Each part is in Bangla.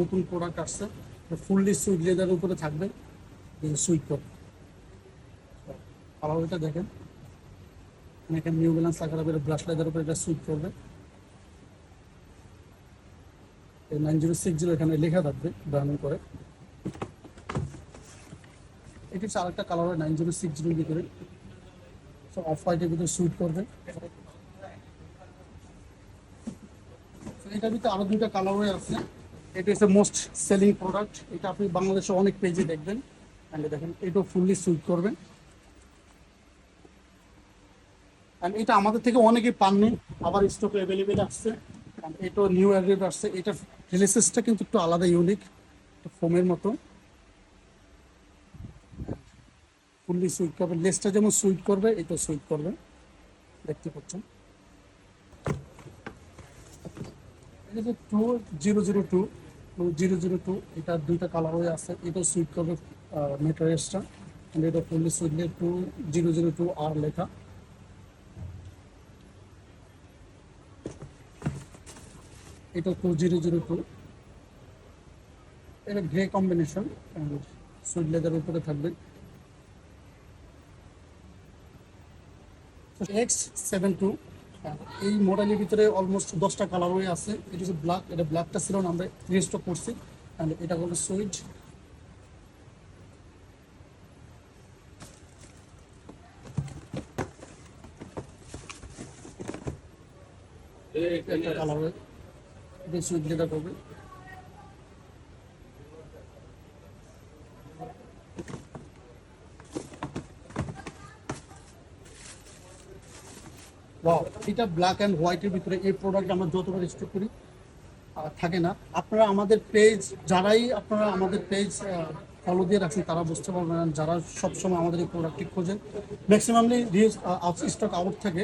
নতুন প্রোডাক্ট আসছে ফুললি সুইট লেদার উপরে থাকবে সুইট কর আবার এটা দেখেন। এখানে নিউ ব্যালেন্স আকার হবে ব্রাশ লেদার উপরে এটা সুইট করবে নাইন জিরো সিক্স জিরো এখানে লেখা থাকবে ব্রাউন করে। এটি হচ্ছে আরেকটা কালার হয় নাইন জিরো সিক্স জিরোর ভিতরে। সব অফ হোয়াইটের ভিতরে সুইট করবে এটার ভিতরে আরও দুইটা কালার হয়ে আছে এটা হচ্ছে মোস্ট সেলিং প্রোডাক্ট এটা আপনি বাংলাদেশে অনেক পেজে দেখবেন। অ্যান্ড দেখেন, এটাও ফুললি সুইট করবেন। অ্যান্ড এটা আমাদের থেকে অনেকে পাননি। আবার স্টক অ্যাভেলেবেল আসছে। And এটাও নিউ অ্যাড্রেস আসছে। এটার রিলেসেসটা কিন্তু একটু আলাদা ইউনিক ফোমের মতো। ফুললি সুইট করবে লেসটা যেমন সুইট করবে এটা সুইট করবে দেখতে পাচ্ছেন। এটা যে two zero zero two zero zero two এটা দুইটা কালার আছে। এটাও সুইট করবে মেটারিয়ালসটা এটা ফুললি সুইটলে টু জিরো জিরো টু আর লেখা। এটা টু জিরো জিরো টু এটা গ্রে কম্বিনেশন সুইট লেদার উপরে থাকবে। এক্স সেভেন টু এই মডেলের ভিতরে অলমোস্ট দশটা কালার হয়ে আছে। এটা হচ্ছে ব্ল্যাক এটা ব্ল্যাকটা ছিল না আমরা রিস্টক করছি। অ্যান্ড এটা হলো সুইট একটা কালার হয়ে এটা সুইট যেটা করবে। এটা ব্ল্যাক অ্যান্ড হোয়াইটের ভিতরে এই প্রোডাক্ট আমরা যতবার স্টক করি থাকে না। আপনারা আমাদের পেজ যারাই আপনারা আমাদের পেজ ফলো দিয়ে রাখছেন, তারা বুঝতে পারবেন যারা সবসময় আমাদের এই প্রোডাক্টটি খোঁজেন ম্যাক্সিমামলি রিউজ স্টক আউট থাকে।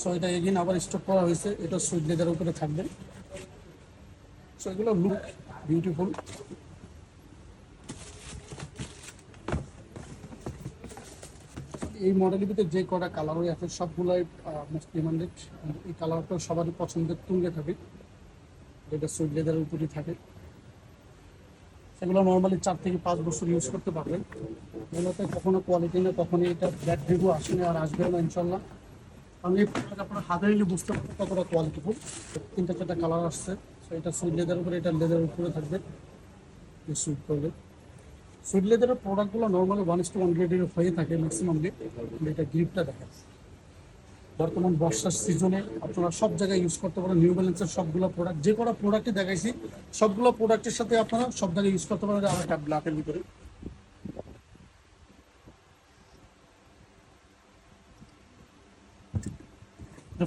সো এটা এগিন আবার স্টক করা হয়েছে। এটা সুইট লেদার উপরে থাকবে। সো এগুলো লুক বিউটিফুল এই মডেলের ভিতরে যে কটা কালারই আছে, সবগুলাই মোস্ট ডিমান্ডেড এই কালারটা সবারই পছন্দের তুঙ্গে থাকে। যেটা সুইট লেদারের উপরই থাকে। সেগুলো নর্মালি চার থেকে পাঁচ বছর ইউজ করতে পারবেন এগুলোতে কখনো কোয়ালিটি না কখনো এটা ব্যাড রিভিউ আসেনি আর আসবে না ইনশাল্লাহ আমি আপনারা হাতে নিলে বুঝতে পারব কতটা কোয়ালিটিফুল তিনটা চারটা কালার আসছে। সো এটা সুইট লেদার উপরে, এটা লেদারের উপরে থাকবে। সুইট করবে। সুইট প্রোডাক্টগুলো normally one is to one গ্রেডের হয়ে থাকে ম্যাক্সিমামলি এটা গ্রিপটা দেখেন। বর্তমান বর্ষার সিজনে আপনারা সব জায়গায় ইউজ করতে পারেন নিউ ব্যালেন্সের সবগুলো প্রোডাক্ট যে কটা প্রোডাক্টই দেখাইছি, সবগুলো প্রোডাক্টের সাথে আপনারা সব জায়গায় ইউজ করতে পারেন আর একটা ব্ল্যাকের ভিতরে।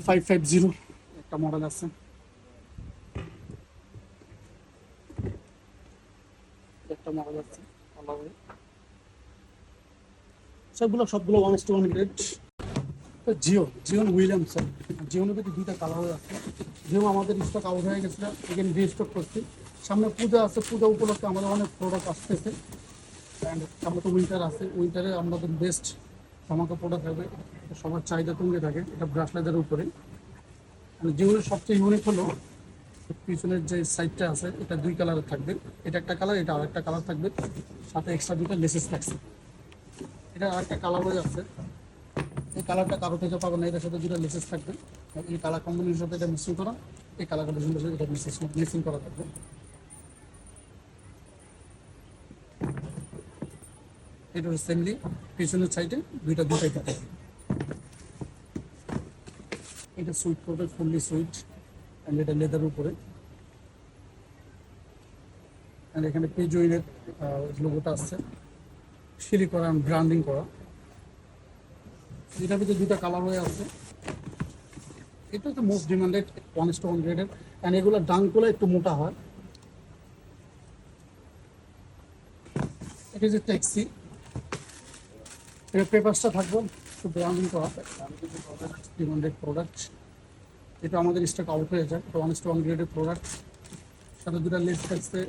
ফাইভ ফাইভ জিরো একটা মডেল আছে একটা মডেল আছে আলাদা সবগুলো সবগুলো ওয়ান টু ওয়ান গ্রেড জিও জিওন উইলিয়ামসন জিওনের ভিতরে দুইটা কালার আছে। জিও আমাদের স্টক আউট হয়ে গেছিল এখানে রিস্টক করছি। সামনে পূজা আছে। পূজা উপলক্ষে আমাদের অনেক প্রোডাক্ট আসতেছে। অ্যান্ড সামনে তো উইন্টার আছে। উইন্টারে আমাদের বেস্ট ধামাকা প্রোডাক্ট এটা সবার চাহিদা তুঙ্গে থাকে। এটা ব্রাশ লেদারের উপরে। জিওর সবচেয়ে ইউনিক হলো, পিছনের যে সাইডটা আছে, এটা দুই কালারের থাকবে। এটা একটা কালার এটা আরেকটা কালার থাকবে। সাথে এক্সট্রা দুইটা লেসেস থাকছে। এটা আরেকটা কালার হয়ে আছে এই কালারটা কারও থেকে পাবেন না, এটার সাথে দুটো লেসেস থাকবে। এই কালার কম্বিনেশন সাথে এটা মিক্সিং করা। এই কালার কম্বিনেশনের সাথে এটা মিক্সিং মিক্সিং করা থাকবে। এটা সেমলি পিছনের সাইডে দুইটা দুটাই থাকে। এটা সুইট করবে ফুললি সুইট অ্যান্ড এটা লেদার উপরে। অ্যান্ড এখানে পেজুইনের লোগোটা আসছে। সিলি করা ব্র্যান্ডিং করা। এটার ভিতরে দুটা কালার হয়ে আছে। এটা হচ্ছে most demanded one to one গ্রেডের অ্যান্ড এগুলোর ডাঙ্কগুলো একটু মোটা হয়। এটা যে ট্যাক্সি এটা পেপারসটা থাকবে, একটু ব্র্যান্ডিং করা। ডিমান্ডেড প্রোডাক্ট এটা আমাদের স্টক আউট হয়ে যায়। ওয়ান টু ওয়ান গ্রেডের প্রোডাক্ট সাথে দুটা লেস থাকছে,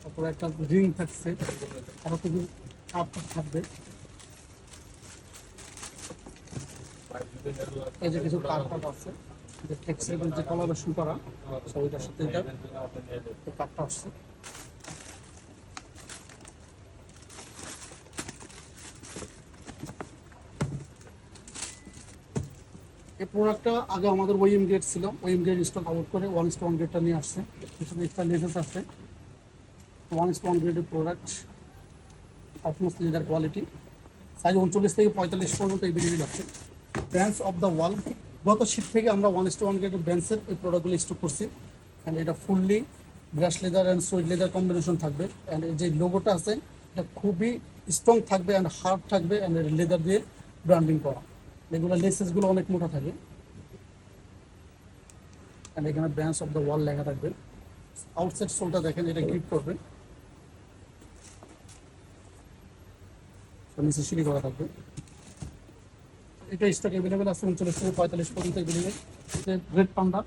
তারপরে একটা রিং থাকছে। আরও কিছু আউটপুট থাকবে এই যে কিছু কার্ড আছে, যে ফ্লেক্সিবল যে কলাবেশন করা ছবিটার সাথে এটা কার্ডটা আসছে। এই প্রোডাক্টটা আগে আমাদের ওয়েম গেট ছিল ওয়েম গেট স্টক আউট করে ওয়ান স্টক গেটটা নিয়ে আসছে। কিছু এক্সট্রা লেসেস আছে ওয়ান স্টক গেটের প্রোডাক্ট অফমোস্ট লিডার কোয়ালিটি সাইজ উনচল্লিশ থেকে পঁয়তাল্লিশ পর্যন্ত এই বেরিয়ে যাচ্ছে। ব্র্যান্ডস অফ দ্য ওয়াল গত শীত থেকে আমরা ওয়ান ইস ওয়ান গ্রেডের ব্র্যান্ডসের এই প্রোডাক্টগুলো স্টক করছি। অ্যান্ড এটা fully brush leather and suede leather combination থাকবে। অ্যান্ড যে লোগোটা আছে, এটা খুবই স্ট্রং থাকবে অ্যান্ড হার্ড থাকবে অ্যান্ড লেদার দিয়ে ব্র্যান্ডিং করা। এগুলো লেসেসগুলো অনেক মোটা থাকে। অ্যান্ড এখানে ব্র্যান্ডস অফ দ্য ওয়াল লেখা থাকবে। আউটসাইড সোলটা দেখেন, এটা গ্রিপ করবে। নিচে সিঁড়ি করা থাকবে। এটা স্টক অ্যাভেলেবেল আছে উনচল্লিশ থেকে পঁয়তাল্লিশ পর্যন্ত এগুলি red panda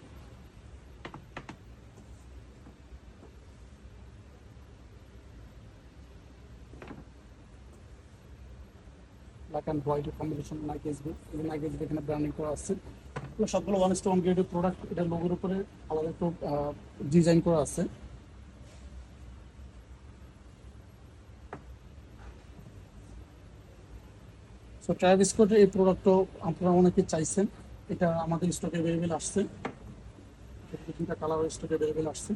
black and white combination Nike SB এবং নাইক এসবি এখানে ব্র্যান্ডিং করা আছে। সবগুলো ওয়ান স্টোন গ্রেডের প্রোডাক্ট এটা লোগোর উপরে আলাদা একটু ডিজাইন করা আছে। সো ট্রাইভ স্কোটের এই প্রোডাক্টও আপনারা অনেকে চাইছেন। এটা আমাদের স্টকে অ্যাভেলেবেল আসছে। তিনটা কালার স্টকে অ্যাভেলেবেল আসছে।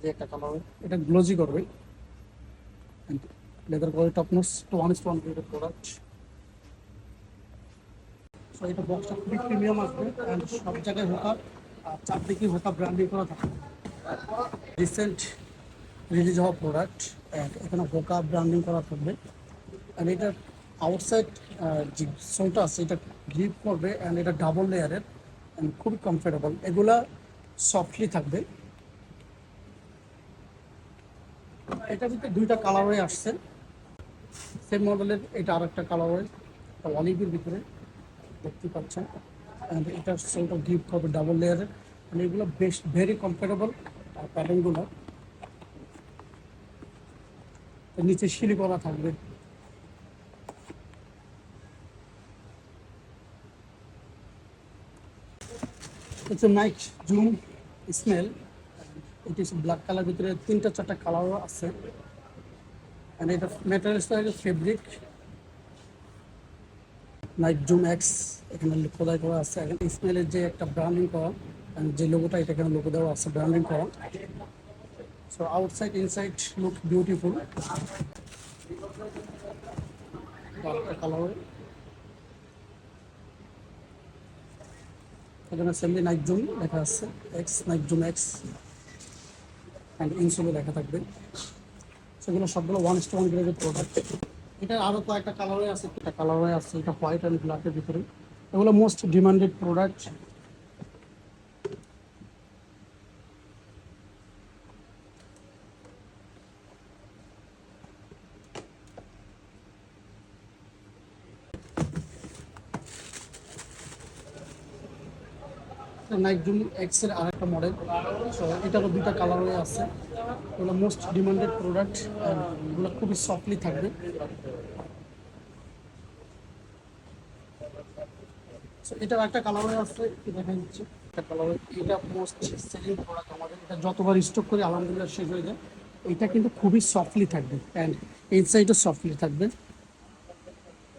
যে একটা কালার এটা গ্লোজি করবে। Leather quality top notch to one is one product so এটা বক্সটা খুবই প্রিমিয়াম আসবে। অ্যান্ড সব জায়গায় হোকা আর চারদিকে হোকা ব্র্যান্ডিং করা থাকবে রিসেন্ট রিলিজ হওয়া প্রোডাক্ট এখানে হোকা ব্র্যান্ডিং করা থাকবে। অ্যান্ড এটার আউটসাইড যে সোলটা আছে, এটা গ্রিপ করবে অ্যান্ড এটা ডাবল লেয়ারের অ্যান্ড খুবই কমফোর্টেবল এগুলা সফটলি থাকবে। এটা ভিতরে দুইটা কালারে আসছে। সেম মডেলের এটা আর একটা কালারে অলিভের ভিতরে, দেখতে পাচ্ছেন। And এটার সোলটা গিফট হবে ডাবল লেয়ারের মানে এগুলো বেশ ভেরি কমফোর্টেবল প্যাটার্নগুলো নিচে করা থাকবে। হচ্ছে নাইট জুম স্মেল এটি ব্ল্যাক কালার ভিতরে তিনটা চারটা কালারও আছে। And এটা ম্যাটেরিয়ালসটা ফেব্রিক নাইট জুম এক্স এখানে খোদাই করা আছে। স্মেলের যে একটা ব্র্যান্ডিং করা যে লোগোটা এটা এখানে লোগো দেওয়া আছে ব্র্যান্ডিং করা। Outside inside look beautiful colour এখানে সেমলি নাইট জুম লেখা আছে X Nike Zoom X and ইনসুলে লেখা থাকবে। সেগুলো সবগুলো ওয়ান স্টোন গ্রেডের প্রোডাক্ট এটা আরও কয়েকটা কালারে আছে, একটা কালারে আছে, এটা হোয়াইট অ্যান্ড ব্ল্যাকের ভিতরে। এগুলো most demanded product Nike Zoom এক্সের আরেকটা মডেল সো এটারও দুইটা কালারে আছে। এগুলো মোস্ট ডিমান্ডেড প্রোডাক্ট এগুলো খুবই সফটলি থাকবে। সো এটার একটা কালারে আছে। এটা দেখা যাচ্ছে একটা কালারে এটা মোস্ট সেলিং প্রোডাক্ট আমাদের। এটা যতবার স্টক করি, আলহামদুলিল্লাহ শেষ হয়ে যায়। এটা কিন্তু খুবই সফটলি থাকবে। অ্যান্ড ইনসাইডও সফটলি থাকবে।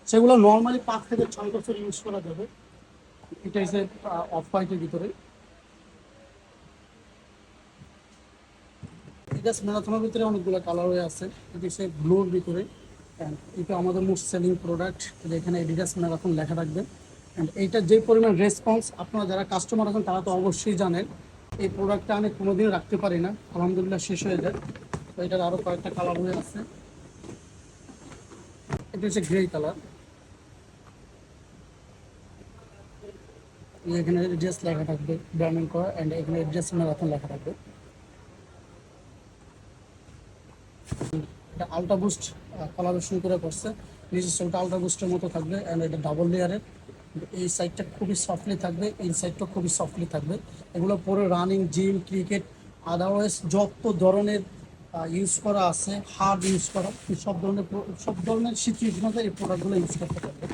সেগুলো নর্মালি পাঁচ থেকে ছয় বছর ইউজ করা যাবে। এটা হচ্ছে অফ হোয়াইটের ভিতরে। এটা ম্যারাথনের ভিতরে অনেকগুলো কালার হয়ে আছে। এটা হচ্ছে ব্লুর ভিতরে। অ্যান্ড এটা আমাদের মোস্ট সেলিং প্রোডাক্ট এখানে এডিডাস ম্যারাথন লেখা থাকবে। অ্যান্ড এইটার যে পরিমাণ রেসপন্স আপনারা যারা কাস্টমার আছেন, তারা তো অবশ্যই জানেন। এই প্রোডাক্টটা আমি কোনোদিন রাখতে পারি না। আলহামদুলিল্লাহ শেষ হয়ে যায়। তো এটার আরও কয়েকটা কালার হয়ে আছে। এটা হচ্ছে গ্রে কালার এখানে অ্যাড্রেস লেখা থাকবে ব্র্যান্ডিং করা অ্যান্ড এখানে অ্যাড্রেস ম্যারাথন লেখা থাকবে। এটা আলট্রা বুস্ট কলাবেশন করে করছে। নিজস্ব ওটা আলট্রা বুস্টের মতো থাকবে অ্যান্ড এটা ডাবল লেয়ারের এই সাইডটা খুবই সফটলি থাকবে এই সাইডটা খুবই সফটলি থাকবে। এগুলো পরে রানিং জিম ক্রিকেট আদারওয়াইজ যত ধরনের ইউজ করা আছে হার্ড ইউজ করা, সব ধরনের সব ধরনের সিচুয়েশনে এই প্রোডাক্টগুলো ইউজ করতে পারবে।